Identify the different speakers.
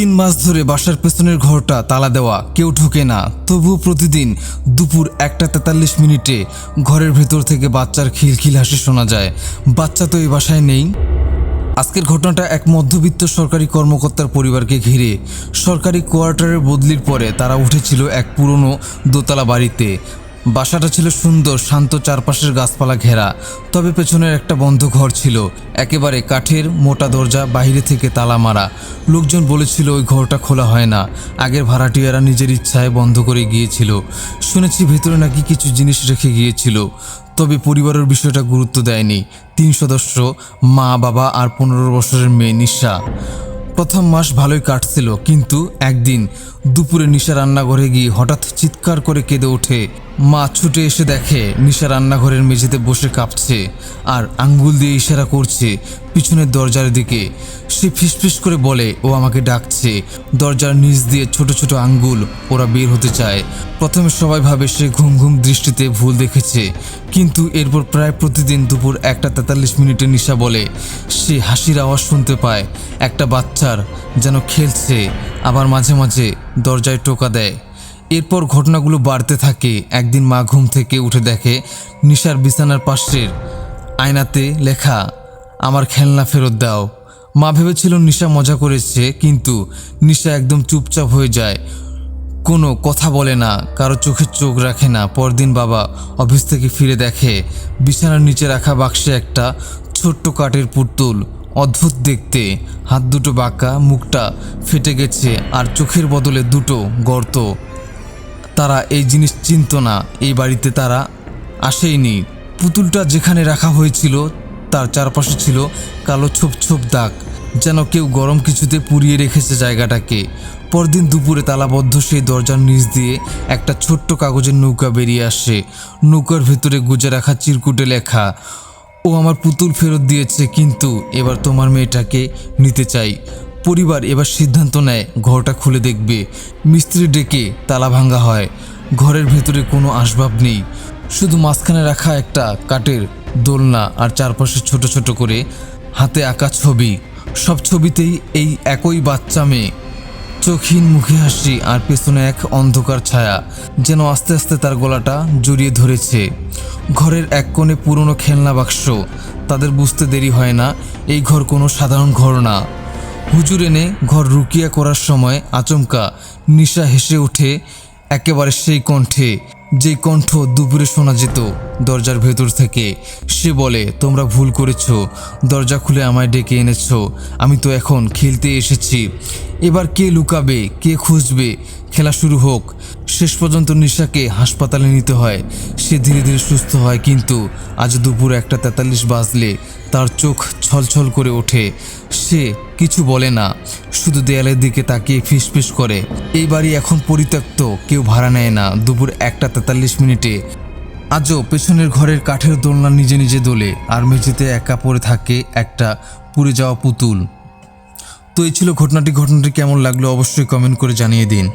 Speaker 1: তিন মাস ধরে বাসার পেছনের ঘরটা তালা দেওয়া, কেউ ঢোকে না। তবুও প্রতিদিন দুপুর একটা তেতাল্লিশ মিনিটে ঘরের ভেতর থেকে বাচ্চার খিলখিল হাসি শোনা যায়। বাচ্চা তো এই বাসায় নেই। আজকের ঘটনাটা এক মধ্যবিত্ত সরকারি কর্মকর্তার পরিবারকে ঘিরে। সরকারি কোয়ার্টারের বদলির পরে তারা উঠেছিল এক পুরনো দোতলা বাড়িতে। বাসাটা ছিল সুন্দর, শান্ত চারপাশের গাছপালা ঘেরা। তবে পেছনের একটা বন্ধ ঘর ছিল। একেবারে কাঠের মোটা দরজা, বাইরে থেকে তালা মারা। লোকজন বলেছিল, ওই ঘরটা খোলা হয় না। আগের ভাড়াটিয়ারা নিজের ইচ্ছায় বন্ধ করে গিয়েছিল। শুনেছি ভেতরে নাকি কিছু জিনিস রেখে গিয়েছিল। তবে পরিবারের বিষয়টা গুরুত্ব দেয়নি। তিন সদস্য, মা, বাবা আর পনেরো বছরের মেয়ে নিশা। প্রথম মাস ভালোই কাটছিল, কিন্তু একদিন দুপুরে নিশা রান্নাঘরে গিয়ে হঠাৎ চিৎকার করে কেঁদে ওঠে। মা ছুটে এসে দেখে, নিশা রান্নাঘরের মেঝেতে বসে কাঁপছে আর আঙ্গুল দিয়ে ইশারা করছে পিছনের দরজার দিকে। সে ফিসফিস করে বলে, ও আমাকে ডাকছে। দরজার নিচ দিয়ে ছোট ছোট আঙ্গুল ওরা বের হতে চায়। প্রথমে সবাই ভাবে সে ঘুম ঘুম দৃষ্টিতে ভুল দেখেছে, কিন্তু এরপর প্রায় প্রতিদিন দুপুর একটা তেতাল্লিশ মিনিটে নিশা বলে। সে হাসির আওয়াজ শুনতে পায়, একটা বাচ্চার যেন খেলছে। আবার মাঝে মাঝে দরজায় টোকা দেয়। এরপর ঘটনাগুলো বাড়তে থাকে। একদিন মা ঘুম থেকে উঠে দেখে নিশার বিছানার পাশের আয়নাতে লেখা, আমার খেলনা ফেরত দাও। মা ভেবেছিল নিশা মজা করেছে, কিন্তু নিশা একদম চুপচাপ হয়ে যায়। কোনো কথা বলে না, কারও চোখে চোখ রাখে না। পরদিন বাবা অফিস থেকে ফিরে দেখে, বিছানার নিচে রাখা বাক্সে একটা ছোট্ট কাঠের পুতুল অদ্ভুত দেখতে। হাত দুটো বাঁকা, মুখটা ফেটে গেছে, আর চোখের বদলে দুটো গর্ত। তারা এই জিনিস চিনত না। এই বাড়িতে তারা আসেইনি। পুতুলটা যেখানে রাখা হয়েছিল, তার চারপাশে ছিল কালো ছোপ ছোপ দাগ, যেন কেউ গরম কিছুতে পুড়িয়ে রেখেছে জায়গাটাকে। পরদিন দুপুরে তালাবদ্ধ সেই দরজার নিচ দিয়ে একটা ছোট্ট কাগজের নৌকা বেরিয়ে আসে। নৌকার ভেতরে গুজে রাখা চিরকুটে লেখা ও আমার পুতুল ফেরত দিয়েছে, কিন্তু এবার তোমার মেয়েটাকে নিতে চাই। পরিবার এবার সিদ্ধান্ত নেয়, ঘরটা খুলে দেখবে। মিস্ত্রি ডেকে তালা ভাঙা হয়। ঘরের ভেতরে কোনো আসবাব নেই। শুধু মাঝখানে রাখা একটা কাঠের দোলনা আর চারপাশে ছোট ছোট করে হাতে আঁকা ছবি। সব ছবিতেই এই একই বাচ্চা মেয়ে। চোখহীন মুখে হাসি আর পেছনে এক অন্ধকার ছায়া, যেন আস্তে আস্তে তার গলাটা জড়িয়ে ধরেছে। ঘরের এক কোণে পুরনো খেলনা বাক্স। তাদের বুঝতে দেরি হয় না, এই ঘর কোনো সাধারণ ঘর না। হুজুর এনে ঘর রুকিয়া করার সময় আচমকা নিশা হেসে ওঠে, একেবারে সেই কণ্ঠে। যেই কণ্ঠ দুপুরে শোনা যেত, দরজার ভেতর থেকে। সে বলে, তোমরা ভুল করেছ, দরজা খুলে আমায় ডেকে এনেছ, আমি তো এখন খেলতে এসেছি। এবার কে লুকাবে, কে খুঁজবে? খেলা শুরু হোক। শেষ পর্যন্ত নিশাকে হাসপাতালে নিতে হয়। সে ধীরে ধীরে সুস্থ হয়, কিন্তু আজ দুপুর একটা তেতাল্লিশ বাজলে তার চোখ ছলছল করে ওঠে। সে কিছু বলে না, শুধু দেয়ালের দিকে তাকিয়ে ফিসফিস করে। এই বাড়ি এখন পরিত্যক্ত, কেউ ভাড়া নেয় না। দুপুর একটা তেতাল্লিশ মিনিটে। আজও পেছনের ঘরের কাঠের দোলনা নিজে নিজে দোলে, আর মেঝেতে একা পড়ে থাকে একটা পুড়ে যাওয়া পুতুল। তো এই ছিল ঘটনাটি। ঘটনাটি কেমন লাগল অবশ্যই কমেন্ট করে জানিয়ে দিন।